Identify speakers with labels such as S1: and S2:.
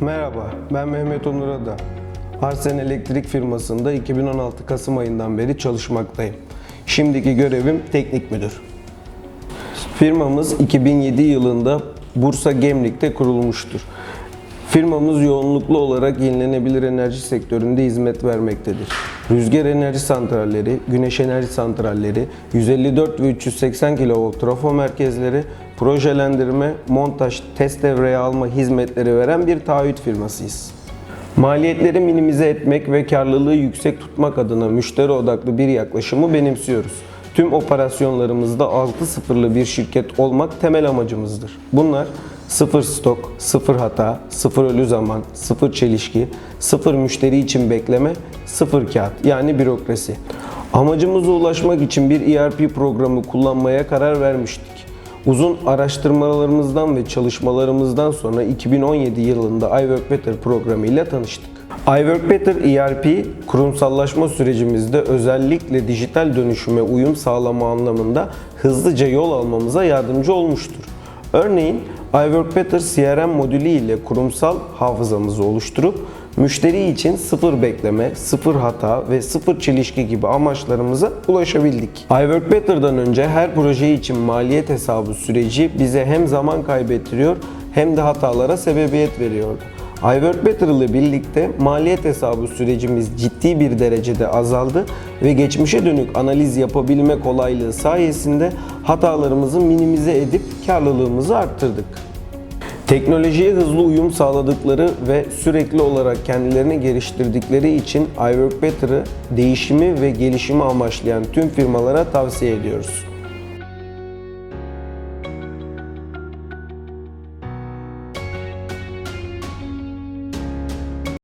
S1: Merhaba, ben Mehmet Onur Ada. Arsen Elektrik firmasında 2016 Kasım ayından beri çalışmaktayım. Şimdiki görevim teknik müdür. Firmamız 2007 yılında Bursa Gemlik'te kurulmuştur. Firmamız yoğunluklu olarak yenilenebilir enerji sektöründe hizmet vermektedir. Rüzgar enerji santralleri, güneş enerji santralleri, 154 ve 380 kV trafo merkezleri, projelendirme, montaj, test devreye alma hizmetleri veren bir taahhüt firmasıyız. Maliyetleri minimize etmek ve karlılığı yüksek tutmak adına müşteri odaklı bir yaklaşımı benimsiyoruz. Tüm operasyonlarımızda 6 sıfırlı bir şirket olmak temel amacımızdır. Bunlar sıfır stok, sıfır hata, sıfır ölü zaman, sıfır çelişki, sıfır müşteri için bekleme, sıfır kağıt yani bürokrasi. Amacımıza ulaşmak için bir ERP programı kullanmaya karar vermiştik. Uzun araştırmalarımızdan ve çalışmalarımızdan sonra 2017 yılında iWork Better programı ile tanıştık. iWork Better ERP, kurumsallaşma sürecimizde özellikle dijital dönüşüme uyum sağlama anlamında hızlıca yol almamıza yardımcı olmuştur. Örneğin iWork Better CRM modülü ile kurumsal hafızamızı oluşturup müşteri için sıfır bekleme, sıfır hata ve sıfır çelişki gibi amaçlarımıza ulaşabildik. iWork Better'dan önce her proje için maliyet hesabı süreci bize hem zaman kaybettiriyor hem de hatalara sebebiyet veriyordu. iWork Better ile birlikte maliyet hesabı sürecimiz ciddi bir derecede azaldı ve geçmişe dönük analiz yapabilme kolaylığı sayesinde hatalarımızı minimize edip karlılığımızı arttırdık. Teknolojiye hızlı uyum sağladıkları ve sürekli olarak kendilerini geliştirdikleri için iWork Better'ı değişimi ve gelişimi amaçlayan tüm firmalara tavsiye ediyoruz.